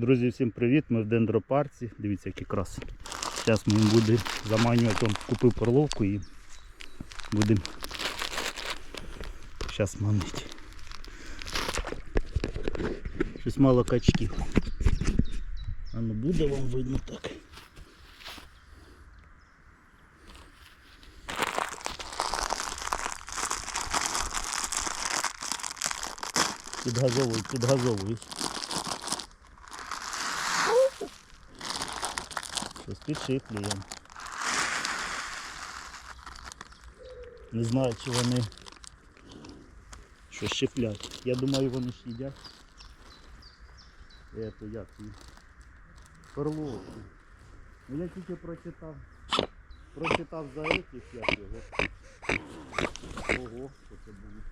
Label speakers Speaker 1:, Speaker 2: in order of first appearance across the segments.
Speaker 1: Друзі, всім привіт! Ми в дендропарці. Дивіться, який крас. Зараз ми їм будемо заманювати. Он купив перловку і будемо зараз манити. Щось мало качків. А ну буде вам видно так. Підгазовують, підгазовують. Щось підшиплюємо. Не знаю, чи вони щось щеплять. Я думаю, вони ж їдять. Ето як її? Перловку. Ну я тільки прочитав. Прочитав за этих як його. Ого, що це було.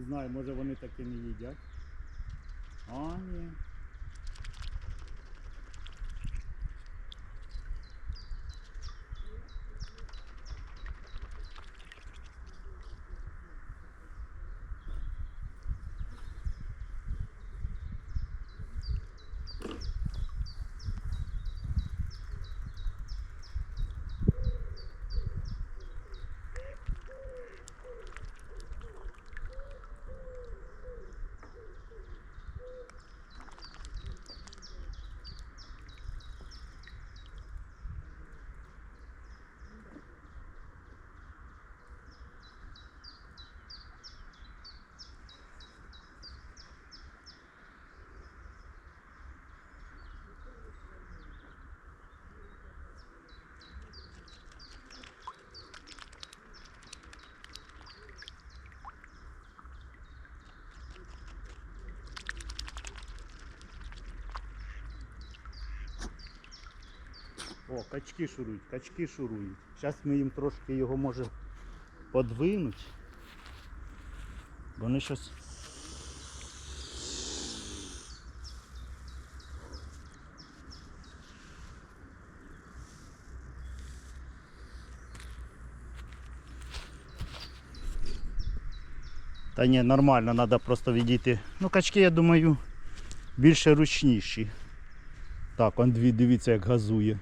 Speaker 1: Не знаю, може вони таки не їдять. А, ні. О, качки шурують, качки шурують. Зараз ми їм трошки його може подвинуть. Вони щось. Та ні, нормально, треба просто відійти. Ну, качки, я думаю, більше ручніші. Так, он дві, дивіться, як газує.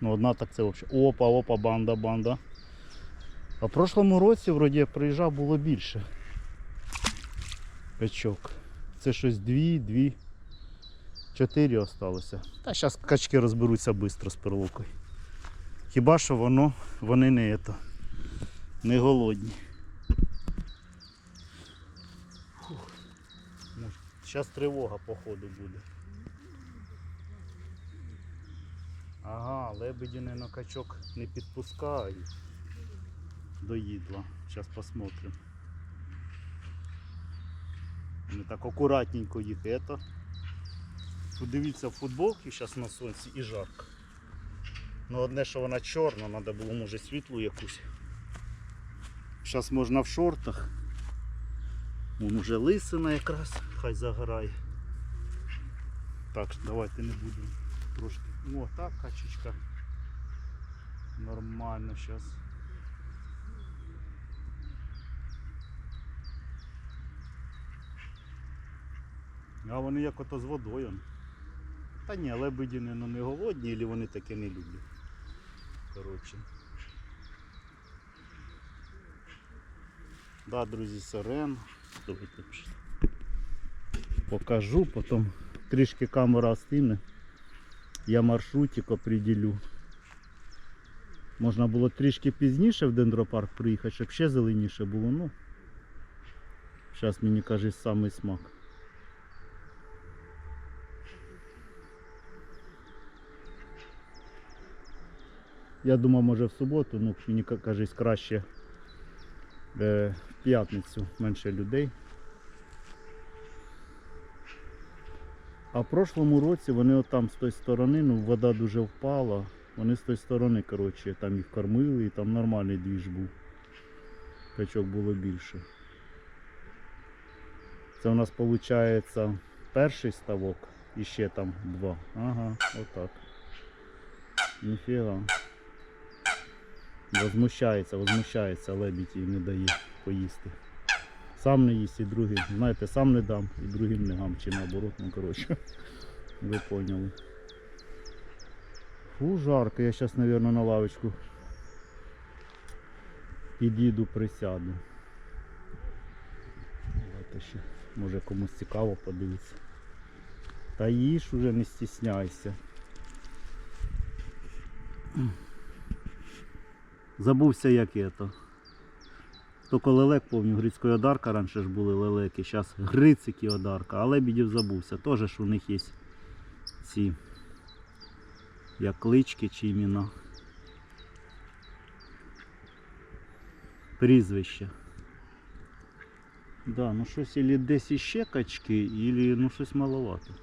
Speaker 1: Ну, одна так це взагалі. Опа, опа, банда, банда. А в прошлому році, вроді, я приїжджав, було більше. Качок. Це щось дві, дві, чотири осталося. Та зараз качки розберуться швидко з перловкою. Хіба що воно, вони не ето, не голодні. Зараз тривога походу буде. Ага, лебеді на качок не підпускають до їдла. Зараз посмотрим. Вони так акуратненько їх это. Подивіться в футболці зараз на сонці і жарко. Ну одне, що вона чорна, треба було може світлу якусь. Зараз можна в шортах. Вон уже лисина якраз, хай загорає. Так, давайте не будемо трошки. О, так, качечка. Нормально зараз. А вони як ото з водою. Та ні, лебеді ну, не голодні, або вони таке не люблять. Коротше. Да, друзі, сирен. Давайте покажу, потім трішки камера остине. Я маршрутик определю. Можна було трішки пізніше в дендропарк приїхати, щоб ще зеленіше було. Ну, зараз мені каже самий смак. Я думав, може в суботу, ну мені ка- кажись краще е, в п'ятницю менше людей. А в прошлому році вони отам з тої сторони, ну вода дуже впала. Вони з тої сторони, коротше, там їх кормили і там нормальний двіж був. Качок було більше. Це у нас виходить перший ставок і ще там два. Ага, отак. Ніфіга. Возмущається, возмущається, лебідь їй не дає поїсти. Сам не їсть і другим. Знаєте, сам не дам і другим не дам, чи наоборот, ну коротше. Ви поняли. Фу, жарко, я зараз, мабуть, на лавочку підійду, присяду. Давайте ще, може комусь цікаво подивитися. Та їж уже не стісняйся. Забувся як это. Тільки лелек, помню, грицької одарка раніше ж були лелеки, зараз грицики одарка, а лебідів забувся. Теж ж у них є ці як клички чи імена. Прізвища. Да, ну щось или десь іще качки, или ну щось маловато.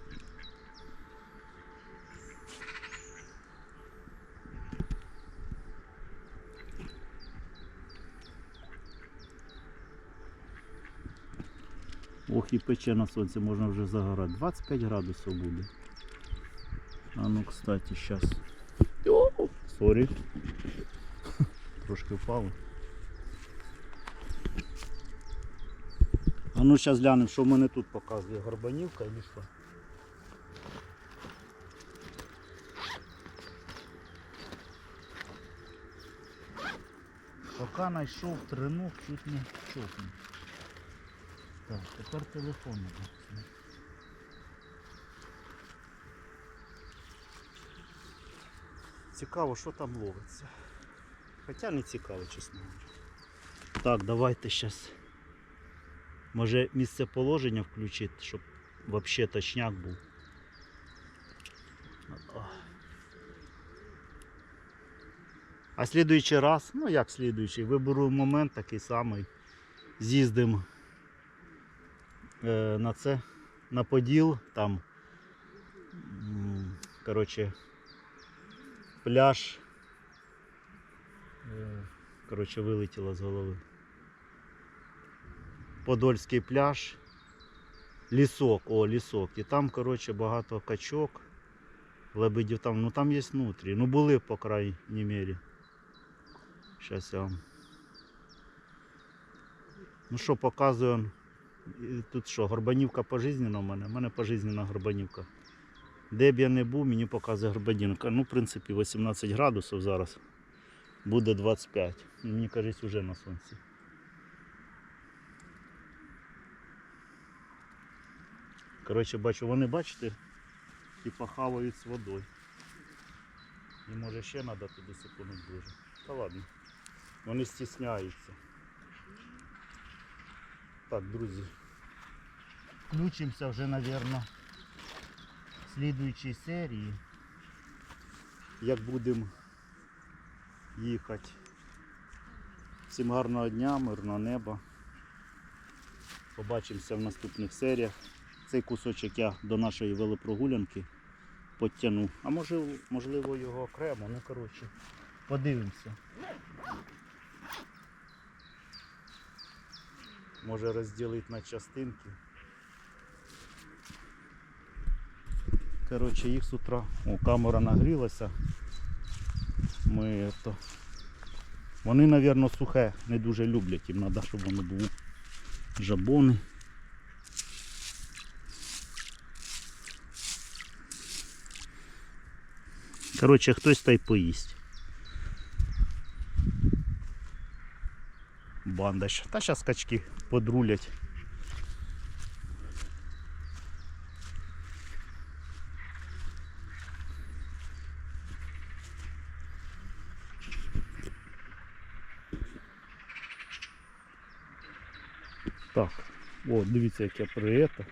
Speaker 1: Ох, і пече на сонці, можна вже загорати. 25 градусів буде. А ну, кстати, сейчас. Сорі. Трошки впало. А ну зараз глянемо, що в мене тут показує горбанівка і що. Поки знайшов тренок, чуть не чокнув. Так, тепер телефон. Цікаво, що там ловиться. Хоча не цікаво, чесно. Так, давайте зараз. Може місце положення включити, щоб взагалі точняк був. А слідуючий раз, ну як слідуючий, виберу момент такий самий. З'їздимо на це, на поділ, там, коротше, пляж. Е, Коротше, вилетіло з голови. Подольський пляж. Лісок, о, лісок. І там, коротше, багато качок. Лебедів там, ну там є внутрі. Ну були, по крайній мірі. Щас я вам. Ну що, показую. Тут що, горбанівка пожизнена у мене? У мене пожизнена горбанівка. Де б я не був, мені показує горбанівка. Ну, в принципі, 18 градусів зараз. Буде 25. Мені кажуть, вже на сонці. Коротше, бачу, вони, бачите, типа хавають з водою. І може ще треба туди секунду ближе. Та ладно. Вони стісняються. Так, друзі. Включимося вже, мабуть, в слідуючій серії. Як будемо їхати. Всім гарного дня, мирного неба. Побачимося в наступних серіях. Цей кусочок я до нашої велопрогулянки підтягну. А може, можливо його окремо, ну коротше, подивимося. Може розділити на частинки. Коротше, їх з утра. О, камера нагрілася. Ми то. Вони, мабуть, сухе не дуже люблять. Їм треба, щоб воно було жабони. Коротше, хтось та й поїсть. Банда ще. Та зараз качки подрулять. Так, о, дивіться, як я при это.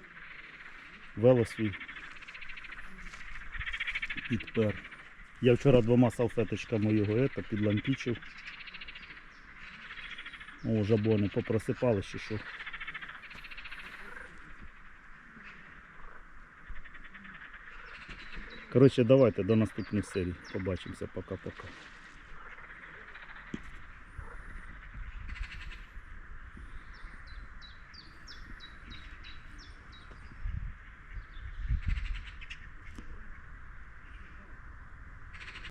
Speaker 1: Вело свій підпер. Я вчора двома салфеточками його это, підлампічив. О, жабони попросипали ще що. Коротше, давайте до наступних серій. Побачимося. Пока-пока.